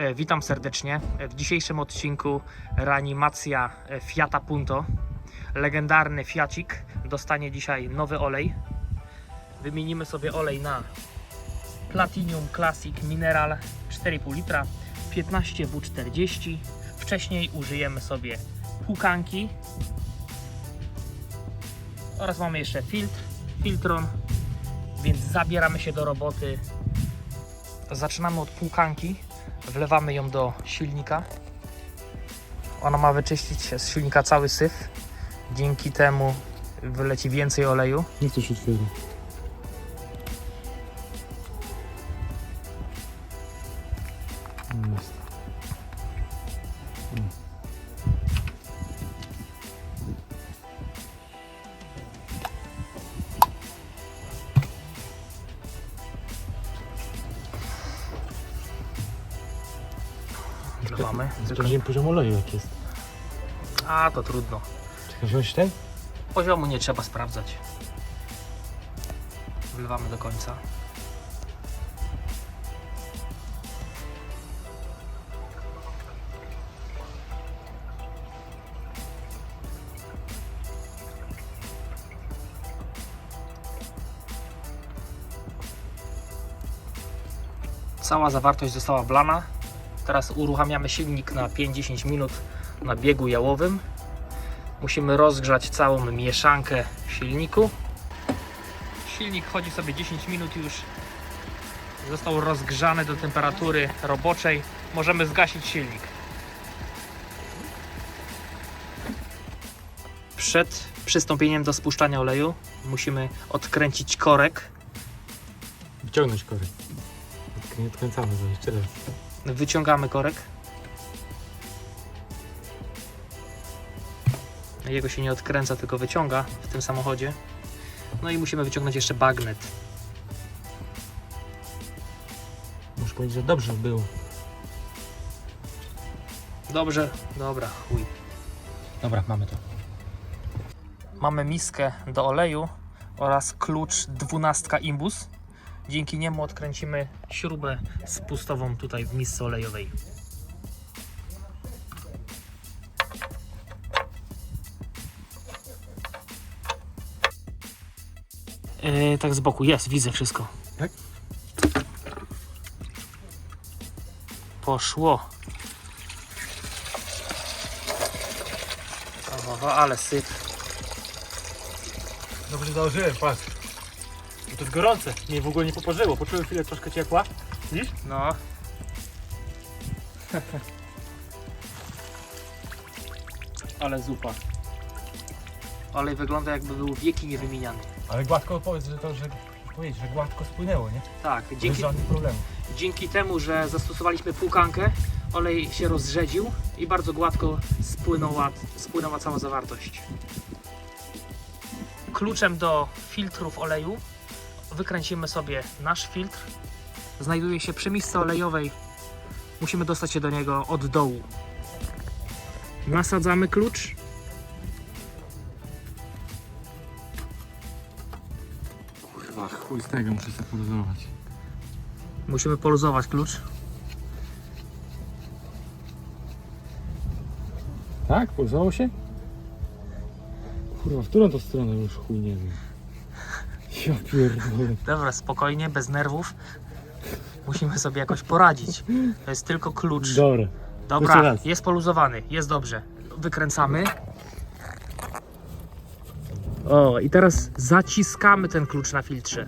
E, Witam serdecznie. E, W dzisiejszym odcinku reanimacja e, Fiata Punto. Legendarny Fiacik dostanie dzisiaj nowy olej. Wymienimy sobie olej na Platinum Classic Mineral 4,5 litra 15W40. Wcześniej użyjemy sobie pukanki oraz mamy jeszcze filtr, filtron, więc zabieramy się do roboty. Zaczynamy od półkanki, wlewamy ją do silnika. Ona ma wyczyścić z silnika cały syf. Dzięki temu wyleci więcej oleju. Niech to się otwiera. Jest. Wlewamy. Sprawdziłem poziom oleju jak jest. A to trudno. Czekaj, wziąć ten? Poziomu nie trzeba sprawdzać. Wlewamy do końca. Cała zawartość została wlana. Teraz uruchamiamy silnik na 5-10 minut na biegu jałowym. Musimy rozgrzać całą mieszankę w silniku. Silnik chodzi sobie 10 minut już. Został rozgrzany do temperatury roboczej. Możemy zgasić silnik. Przed przystąpieniem do spuszczania oleju musimy odkręcić korek. Wyciągnąć korek. Nie odkręcamy go jeszcze raz. Wyciągamy korek. Jego się nie odkręca, tylko wyciąga w tym samochodzie. No i musimy wyciągnąć jeszcze bagnet. Muszę powiedzieć, że dobrze było. Dobrze, dobra, chuj. Dobra, mamy to. Mamy miskę do oleju oraz klucz 12 imbus. Dzięki niemu odkręcimy śrubę spustową tutaj w misce olejowej. Yy, tak z boku, jest, widzę wszystko. Tak? Poszło. O, o, ale syp. Dobrze założyłem, patrz. I to jest gorące. Mnie w ogóle nie poparzyło. Poczułem chwilę troszkę ciepła. Widzisz? No. ale zupa. Olej wygląda jakby był wieki niewymieniany. Ale gładko powiedz, że to, że powiedz, że gładko spłynęło, nie? Tak, Bez dzięki, żadnych problemów. dzięki temu, że zastosowaliśmy półkankę, olej się rozrzedził i bardzo gładko spłynęła, spłynęła cała zawartość. Kluczem do filtrów oleju wykręcimy sobie nasz filtr. Znajduje się przy misce olejowej. Musimy dostać się do niego od dołu. Nasadzamy klucz. Kurwa, chuj z tego muszę sobie poluzować. Musimy poluzować klucz. Tak? Poluzowało się? Kurwa, w którą to stronę już chuj nie wiem. Ja pierdolę. Dobra, spokojnie, bez nerwów. Musimy sobie jakoś poradzić. To jest tylko klucz. Dobra. Jeszcze Dobra, raz. jest poluzowany, jest dobrze. Wykręcamy. O, i teraz zaciskamy ten klucz na filtrze.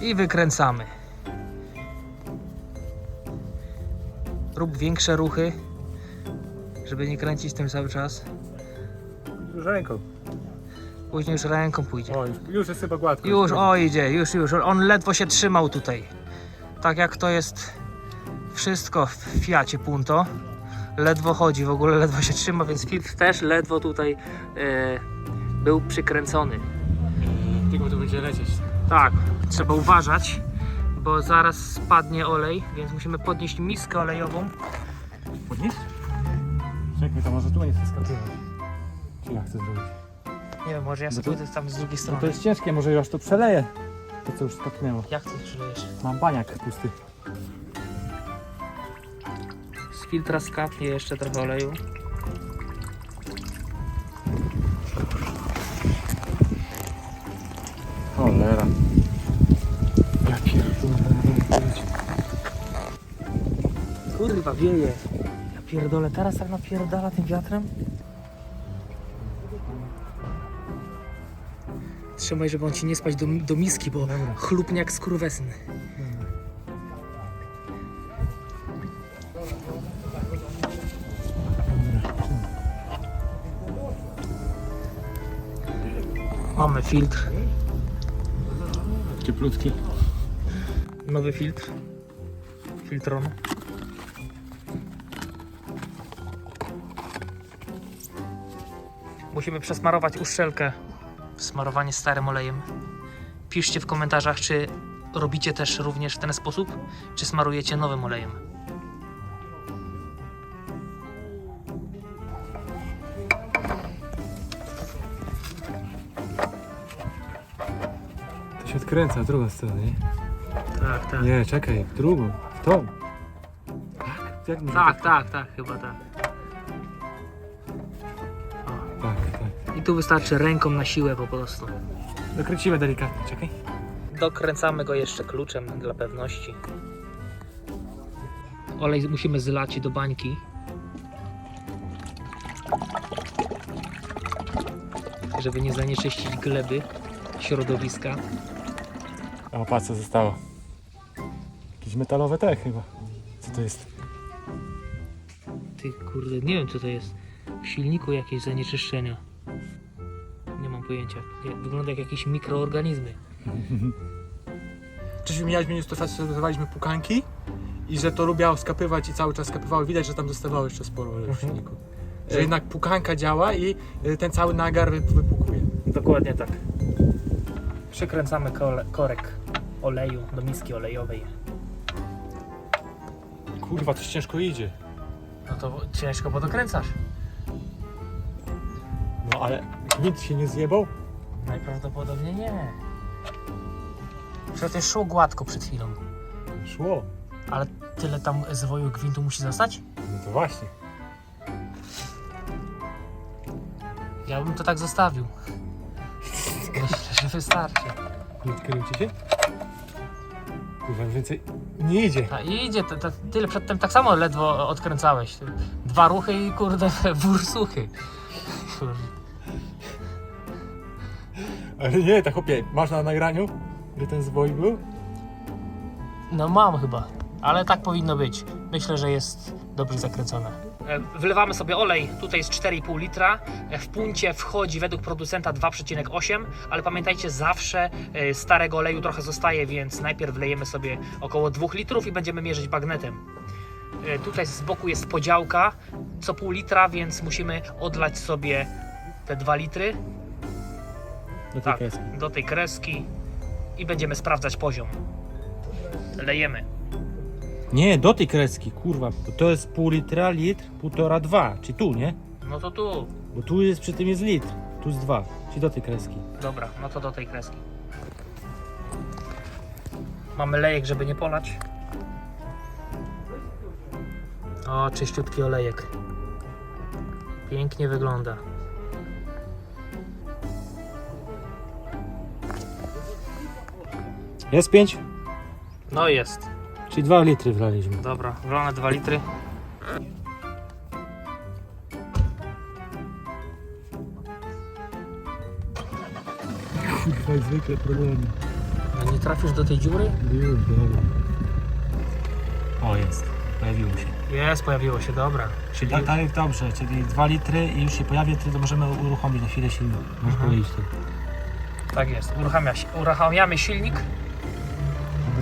I wykręcamy. Rób większe ruchy, żeby nie kręcić tym cały czas. Już ręką. Później już ręką pójdzie. O, już, jest chyba gładko. Już, o idzie, już, już. On ledwo się trzymał tutaj. Tak jak to jest wszystko w Fiacie Punto. Ledwo chodzi, w ogóle ledwo się trzyma, więc filtr też ledwo tutaj e, był przykręcony. Tylko to będzie lecieć. Tak, trzeba uważać, bo zaraz spadnie olej, więc musimy podnieść miskę olejową. Podnieść? Czekaj, to może tu nie skapywać. Czy ja chcę zrobić? Nie wiem, może ja No sobie to- tam z drugiej No strony. to jest ciężkie, może już to przeleję. To co już skapnęło. Jak ty przylejesz? Mam baniak pusty. Z filtra skapnie jeszcze trochę oleju. Kurwa, wieje. Ja pierdolę, teraz tak napierdala tym wiatrem. Trzymaj, żeby on ci nie spać do, do miski, bo chlupnie jak skurwesyn. Mamy filtr, Cieplutki. nowy filtr. Filtron. Musimy przesmarować uszczelkę. Smarowanie starym olejem. Piszcie w komentarzach, czy robicie też również w ten sposób, czy smarujecie nowym olejem. To się odkręca w drugą stronę, nie? Tak, tak. Nie, czekaj, w drugą. W tą. Tak? Jak może Tak, tak, tak, chyba tak. Tak, tu wystarczy ręką na siłę po prostu. Dokręcimy delikatnie, czekaj. Dokręcamy go jeszcze kluczem dla pewności. Olej musimy zlać do bańki. Żeby nie zanieczyścić gleby, środowiska. O, patrz co zostało. Jakieś metalowe te chyba. Co to jest? Ty kurde, nie wiem co to jest. W silniku jakieś zanieczyszczenia. Pojęcia. Wygląda jak jakieś mikroorganizmy. Wcześniej mieliśmy stosowaliśmy pukanki i że to lubiało skapywać i cały czas skapywało. Widać, że tam dostawało jeszcze sporo oleju w silniku. Że jednak pukanka działa i y, ten cały nagar wy- wypukuje. Dokładnie tak. Przykręcamy kole, korek oleju do miski olejowej. Kurwa, coś ciężko idzie. No to ciężko, bo dokręcasz. No ale nic się nie zjebał? Najprawdopodobniej nie. Przecież szło gładko przed chwilą. Szło. Ale tyle tam zwoju gwintu musi zostać? No to właśnie. Ja bym to tak zostawił. Myślę, że wystarczy. Nie kręci się? Kurwa, więcej nie idzie. A idzie, to, to, tyle przedtem tak samo ledwo odkręcałeś. Dwa ruchy i kurde wór suchy. Kurde. Ale nie, tak chłopie, masz na nagraniu, gdzie ten zwoj był? No mam chyba, ale tak powinno być. Myślę, że jest dobrze zakręcone. Wlewamy sobie olej, tutaj jest 4,5 litra. E, W puncie wchodzi według producenta 2,8, ale pamiętajcie, zawsze e, starego oleju trochę zostaje, więc najpierw wlejemy sobie około 2 litrów i będziemy mierzyć bagnetem. E, Tutaj z boku jest podziałka, co pół litra, więc musimy odlać sobie te 2 litry Do tej tak, kreski. do tej kreski i będziemy sprawdzać poziom. Lejemy. Nie, do tej kreski, kurwa. Bo to jest pół litra, litr, półtora, dwa. Czy tu, nie? No to tu. Bo tu jest przy tym jest litr, tu jest dwa. Czyli do tej kreski. Dobra, no to do tej kreski. Mamy lejek, żeby nie polać. O, czyściutki olejek. Pięknie wygląda. Jest pięć? No jest. Czyli dwa litry wlaliśmy. Dobra, wlane 2 litry. Kurwa, jak zwykle problemy. No nie trafisz do tej dziury? Już, dobra. O, jest. Pojawiło się. Jest, pojawiło się, dobra. Czyli Tak, tak, dobrze. Czyli dwa litry i już się pojawi, to możemy uruchomić na chwilę silnik. Możesz Mhm. powiedzieć to. tak jest. Uruchamia się, uruchamiamy silnik.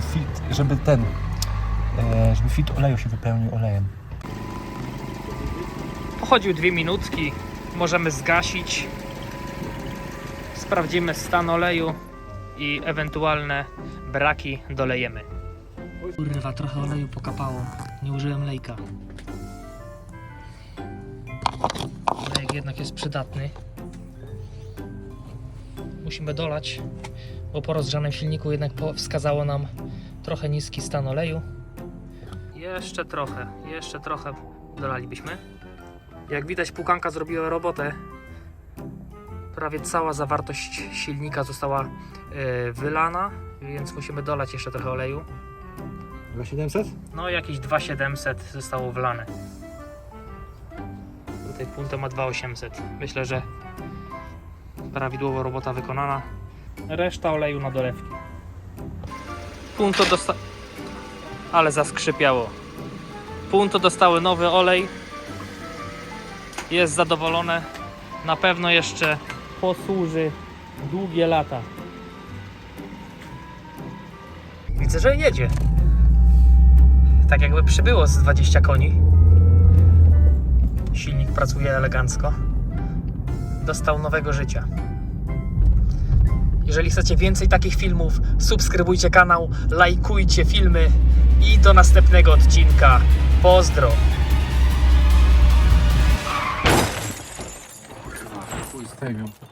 Żeby fit, żeby ten, e, żeby fit oleju się wypełnił olejem. Pochodził dwie minutki. Możemy zgasić. Sprawdzimy stan oleju i ewentualne braki dolejemy. Kurwa, trochę oleju pokapało. Nie użyłem lejka. jednak jest przydatny. Musimy dolać, bo po rozgrzanym silniku jednak wskazało nam trochę niski stan oleju. Jeszcze trochę, jeszcze trochę dolalibyśmy. Jak widać pukanka zrobiła robotę. Prawie cała zawartość silnika została e, wylana, więc musimy dolać jeszcze trochę oleju. 2700? No jakieś 2700 zostało wlane. Tutaj punto ma 2800. Myślę, że prawidłowo robota wykonana. Reszta oleju na dolewki. Punto dosta... Ale zaskrzypiało. Punto dostały nowy olej. Jest zadowolone. Na pewno jeszcze posłuży długie lata. Widzę, że jedzie tak jakby przybyło z 20 koni. Silnik pracuje elegancko. Dostał nowego życia. Jeżeli chcecie więcej takich filmów, subskrybujcie kanał, lajkujcie filmy i do następnego odcinka. Pozdro! Chuj z tego.